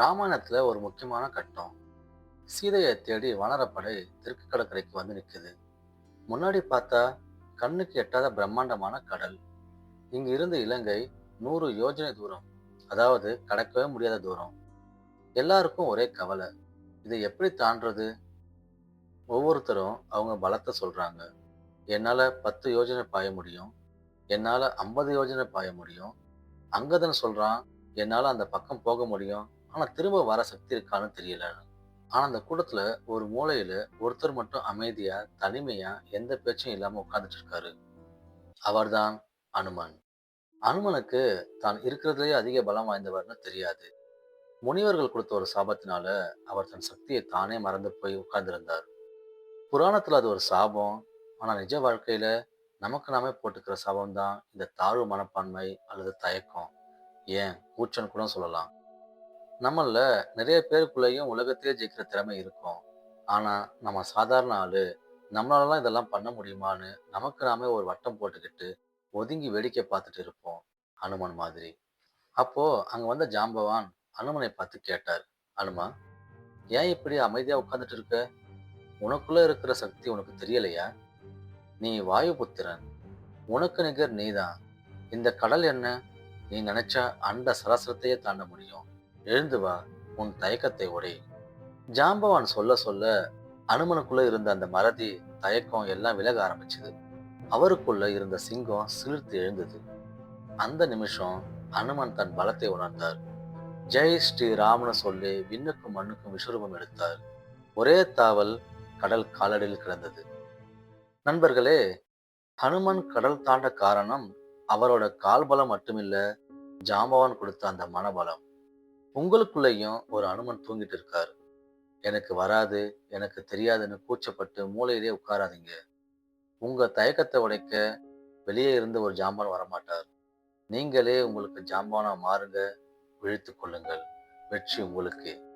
ராமாயணத்துல ஒரு முக்கியமான கட்டம். சீதையை தேடி வனரப்படை தெற்கு கடற்கரைக்கு வந்து நிற்குது முன்னாடி பார்த்தா கண்ணுக்கு எட்டாத பிரம்மாண்டமான கடல். இங்க இருந்து இலங்கை நூறு யோஜனை தூரம் அதாவது கடக்கவே முடியாத தூரம். எல்லாருக்கும் ஒரே கவலை இதை எப்படி தாண்டுறது? ஒவ்வொருத்தரும் அவங்க பலத்தை சொல்றாங்க. என்னால் பத்து யோஜனை பாய முடியும் என்னால் ஐம்பது யோஜனை பாய முடியும். அங்கதன் சொல்றான் என்னால் அந்த பக்கம் போக முடியும். ஆனால் திரும்ப வர சக்தி இருக்கான்னு தெரியல. ஆனால் அந்த கூட்டத்தில் ஒரு மூலையில் ஒருத்தர் மட்டும் அமைதியாக தனிமையாக எந்த பேச்சும் இல்லாமல் உட்காந்துட்டு இருக்காரு அவர்தான் அனுமன். அனுமனுக்கு தான் இருக்கிறதுலேயே அதிக பலம் வாய்ந்தவர்னு தெரியாது. முனிவர்கள் கொடுத்த ஒரு சாபத்தினால அவர் தன் சக்தியை தானே மறந்து போய் உட்கார்ந்திருந்தார். புராணத்தில் அது ஒரு சாபம். ஆனால் நிஜ வாழ்க்கையில் நமக்கு நாமே போட்டுக்கிற சாபம் தான் இந்த தாழ்வு மனப்பான்மை அல்லது தயக்கம். ஏன்? கூச்சன் கூட சொல்லலாம். நம்மள நிறைய பேருக்குள்ளேயும் உலகத்தையே ஜெயிக்கிற திறமை இருக்கும். ஆனா நம்ம சாதாரண ஆளு நம்மளாலலாம் இதெல்லாம் பண்ண முடியுமான்னு நமக்கு நாமே ஒரு வட்டம் போட்டுக்கிட்டு ஒதுங்கி வேடிக்கை பார்த்துட்டு இருப்போம் அனுமன் மாதிரி. அப்போ அங்க வந்த ஜாம்பவான் அனுமனை பார்த்து கேட்டார் அனுமா ஏன் இப்படி அமைதியா உட்கார்ந்துட்டு இருக்க? உனக்குள்ள இருக்கிற சக்தி உனக்கு தெரியலையா? நீ வாயு புத்திரன் உனக்கு நிகர் நீதான். இந்த கடல் என்ன? நீ நினைச்சா அண்ட சராசரத்தையே தாண்ட முடியும். எழுந்து வா உன் தயக்கத்தை உடை. ஜாம்பவான் சொல்ல சொல்ல அனுமனுக்குள்ள இருந்த அந்த மறதி தயக்கம் எல்லாம் விலக ஆரம்பிச்சது. அவருக்குள்ள இருந்த சிங்கம் சிலிர்த்து எழுந்தது. அந்த நிமிஷம் அனுமன் தன் பலத்தை உணர்ந்தார். ஜெய் ஸ்ரீ ராமனு சொல்லி விண்ணுக்கும் மண்ணுக்கும் விஸ்வரூபம் எடுத்தார். ஒரே தாவல் கடல் காலடியில் கிடந்தது. நண்பர்களே ஹனுமன் கடல் தாண்ட காரணம் அவரோட கால்பலம் மட்டுமில்ல ஜாம்பவான் கொடுத்த அந்த மனபலம். உங்களுக்குள்ளேயும் ஒரு அனுமன் தூங்கிட்டு இருக்காரு. எனக்கு வராது எனக்கு தெரியாதுன்னு கூச்சப்பட்டு மூளையிலே உட்காராதீங்க. உங்க தயக்கத்தை உடைக்க வெளியே இருந்து ஒரு ஜாம்பான் வரமாட்டார். நீங்களே உங்களுக்கு ஜாம்பானா மாறுங்க விழித்து கொள்ளுங்கள். வெற்றி உங்களுக்கு.